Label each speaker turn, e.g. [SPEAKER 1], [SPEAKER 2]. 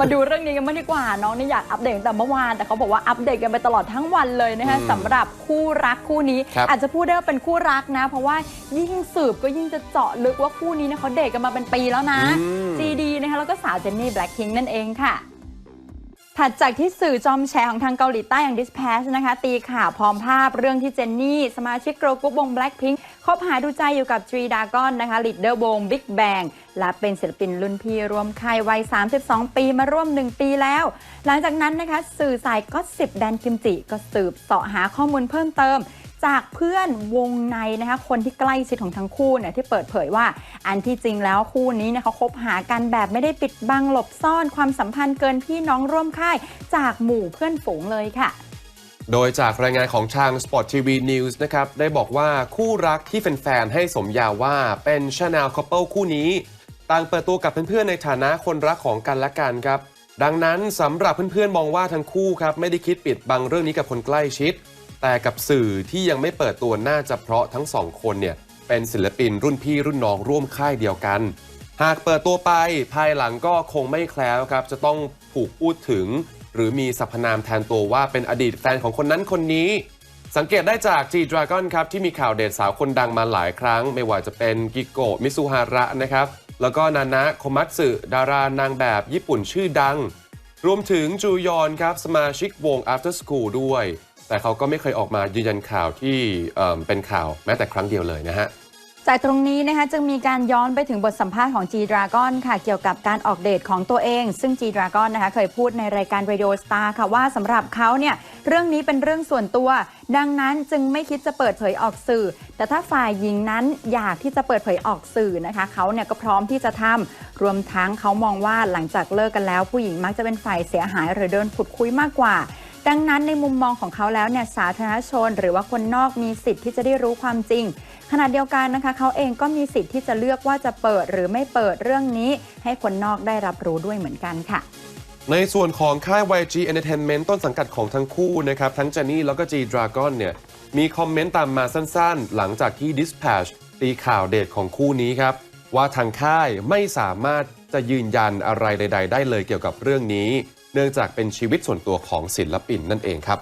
[SPEAKER 1] มาดูเรื่องนี้กันมางดีกว่าน้องนี่อยากอัปเดตตั้งแต่เมื่อวานแต่เขาบอกว่าอัปเดตกันไปตลอดทั้งวันเลยนะคะ
[SPEAKER 2] อืม
[SPEAKER 1] สำหรับคู่รักคู่นี้
[SPEAKER 2] ครับ
[SPEAKER 1] อาจจะพูดได้ว่าเป็นคู่รักนะ เพราะว่ายิ่งสืบก็ยิ่งจะเจาะลึกว่าคู่นี้เนี่ยเขาเดทกันมาเป็นปีแล้วนะ
[SPEAKER 2] อืม
[SPEAKER 1] GD นะคะแล้วก็สาวเจนนี่แบล็คพิงนั่นเองค่ะ ถัดจากที่สื่อจอมแชร์ของทางเกาหลีใต้อย่าง Dispatch นะคะ ตีข่าวพร้อมภาพเรื่องที่เจนนี่ สมาชิกโกลกรุ๊ปวง Blackpink คบหาดูใจอยู่กับ Tree Dragon นะคะลีดเดอร์วง Big Bang และเป็นศิลปินรุ่นพี่รวมค่ายวัย 32 ปีมาร่วม 1 ปีแล้ว หลังจากนั้นนะคะ สื่อสายก็สิบแดนกิมจิก็สืบเสาะหาข้อมูลเพิ่มเติม จากเพื่อนวงในนะคะคนที่ใกล้ชิดของทั้งคู่เนี่ยที่เปิดเผยว่าอันที่จริงแล้วคู่นี้เนี่ยเขาคบหากันแบบไม่ได้ปิดบังหลบซ่อนความสัมพันธ์เกินพี่น้องร่วมค่าย จากหมู่เพื่อนฝูงเลยค่ะ
[SPEAKER 2] โดยจากรายงานของทาง Sport TV News นะครับ ได้บอกว่าคู่รักที่แฟนๆ ให้สมญาว่าเป็นชาแนลคัพเปิลคู่นี้ ต่างเปิดตัวกับเพื่อนๆ ในฐานะคนรักของกันและกันครับ ดังนั้นสำหรับเพื่อนๆ มองว่าทั้งคู่ครับ ไม่ได้คิดปิดบังเรื่องนี้กับคนใกล้ชิด แต่กับสื่อที่ยังไม่เปิดตัวน่าจะเพราะทั้งสองคนเนี่ยเป็นศิลปินรุ่นพี่รุ่นน้องร่วมค่ายเดียวกัน หากเปิดตัวไปภายหลังก็คงไม่แคล้วครับ จะต้องถูกพูดถึง หรือมีสรรพนามแทนตัวว่าเป็นอดีตแฟนของคนนั้นคนนี้ สังเกตได้จาก G Dragon ครับที่มีข่าวเดทสาวคนดังมาหลายครั้ง ไม่ว่าจะเป็นกิโกะมิซุฮาระนะครับแล้วก็นานะโคมัตสึดารานางแบบญี่ปุ่นชื่อดัง รวมถึงจูยอนครับสมาชิกวง After School ด้วย แต่เขาก็ไม่เคยออกมายืนยันข่าวที่เอิ่มเป็นข่าวแม้แต่ครั้งเดียวเลยนะฮะ
[SPEAKER 1] จากตรงนี้นะคะจึงมีการย้อนไปถึงบทสัมภาษณ์ของ G Dragon ค่ะ เกี่ยวกับการออกเดทของตัวเอง ซึ่ง G Dragon นะคะเคยพูดในรายการ Radio Star ค่ะว่าสำหรับเขาเนี่ยเรื่องนี้เป็นเรื่องส่วนตัว ดังนั้นจึงไม่คิดจะเปิดเผยออกสื่อ แต่ถ้าฝ่ายหญิงนั้นอยากที่จะเปิดเผยออกสื่อนะคะเขาเนี่ยก็พร้อมที่จะทำรวมทั้งเขามองว่าหลังจากเลิกกันแล้ว ผู้หญิงมักจะเป็นฝ่ายเสียหายหรือโดนขุดคุยมากกว่า ดังนั้นในมุมมองของเขาแล้วเนี่ยสาธารณชน หรือว่าคนนอกมีสิทธิ์ที่จะได้รู้ความจริง ขณะเดียวกันนะคะ เขาเองก็มีสิทธิ์ที่จะเลือกว่าจะเปิดหรือไม่เปิดเรื่องนี้ ให้คนนอกได้รับรู้ด้วยเหมือนกันค่ะ
[SPEAKER 2] ในส่วนของค่าย YG Entertainment ต้นสังกัดของทั้งคู่นะครับ ทั้ง j จนี่แล้วก็ G Dragon เนี่ย มีคอมเมนต์ตามมาสั้นๆ หลังจากที่ Dispatch ตีข่าวเดทของคู่นี้ครับ ว่าทางค่ายไม่สามารถ จะยืนยันอะไรใด ๆ ได้เลยเกี่ยวกับเรื่องนี้ เนื่องจากเป็นชีวิตส่วนตัวของศิลปินนั่นเองครับ